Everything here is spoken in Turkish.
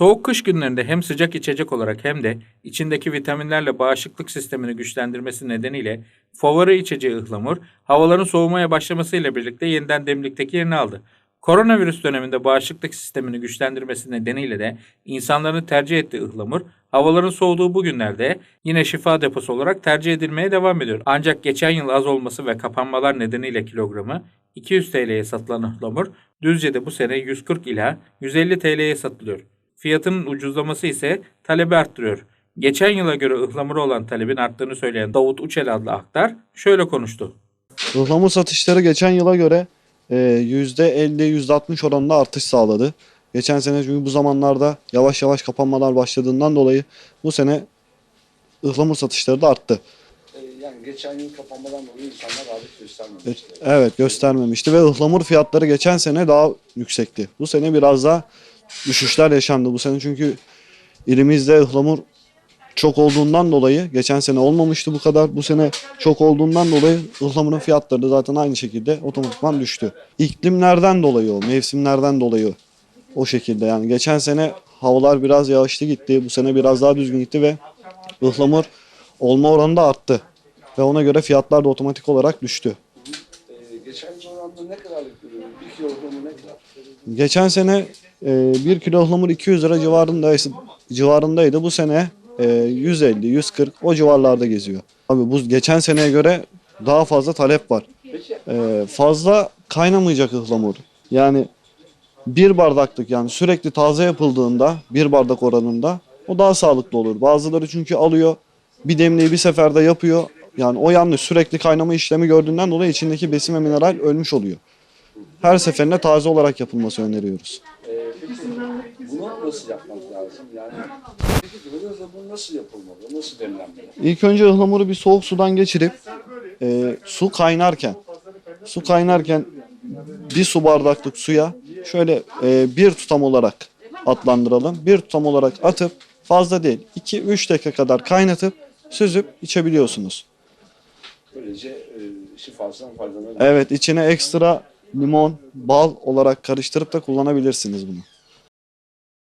Soğuk kış günlerinde hem sıcak içecek olarak hem de içindeki vitaminlerle bağışıklık sistemini güçlendirmesi nedeniyle favori içeceği ıhlamur, havaların soğumaya başlamasıyla birlikte yeniden demlikteki yerini aldı. Koronavirüs döneminde bağışıklık sistemini güçlendirmesi nedeniyle de insanların tercih ettiği ıhlamur, havaların soğuduğu bu günlerde yine şifa deposu olarak tercih edilmeye devam ediyor. Ancak geçen yıl az olması ve kapanmalar nedeniyle kilogramı 200 TL'ye satılan ıhlamur, Düzce'de bu sene 140 ila 150 TL'ye satılıyor. Fiyatının ucuzlaması ise talebi arttırıyor. Geçen yıla göre ıhlamura olan talebin arttığını söyleyen Davut Uçel adlı aktar şöyle konuştu. Ihlamur satışları geçen yıla göre e, %50-%60 oranında artış sağladı. Geçen sene çünkü bu zamanlarda yavaş yavaş kapanmalar başladığından dolayı bu sene ıhlamur satışları da arttı. Yani geçen yıl kapanmadan dolayı insanlar rağbet göstermemişti. Evet göstermemişti ve ıhlamur fiyatları geçen sene daha yüksekti. Bu sene biraz daha düşüşler yaşandı bu sene çünkü ilimizde ıhlamur çok olduğundan dolayı geçen sene olmamıştı bu kadar. Bu sene çok olduğundan dolayı ıhlamurun fiyatları da zaten aynı şekilde otomatikman düştü. İklimlerden dolayı o, mevsimlerden dolayı o şekilde yani. Geçen sene havalar biraz yağışlı gitti. Bu sene biraz daha düzgün gitti ve ıhlamur olma oranı da arttı. Ve ona göre fiyatlar da otomatik olarak düştü. Oranında ne kadarlık ürün? Bir kilogramı ne kadar? Geçen sene e, 1 kilo ıhlamur 200 lira civarındaydı, civarındaydı. Bu sene e, 150, 140 o civarlarda geziyor. Abi bu geçen seneye göre daha fazla talep var. E, fazla kaynamayacak ıhlamur. Yani bir bardaklık yani sürekli taze yapıldığında bir bardak oranında o daha sağlıklı olur. Bazıları çünkü alıyor bir demliği bir seferde yapıyor. Yani o yanlış sürekli kaynama işlemi gördüğünden dolayı içindeki besin ve mineral ölmüş oluyor. Her seferinde taze olarak yapılması öneriyoruz. e, peki bunu nasıl yapmak lazım? Yani peki hızla bu nasıl yapılmalı? Nasıl demlenmeli? İlk önce ıhlamuru bir soğuk sudan geçirip e, su kaynarken su kaynarken bir su bardaklık suya şöyle e, bir tutam olarak adlandıralım. Bir tutam olarak atıp fazla değil 2-3 dakika kadar kaynatıp süzüp içebiliyorsunuz. Böylece e, şifasından faydalanabilir. Evet içine ekstra limon, bal olarak karıştırıp da kullanabilirsiniz bunu.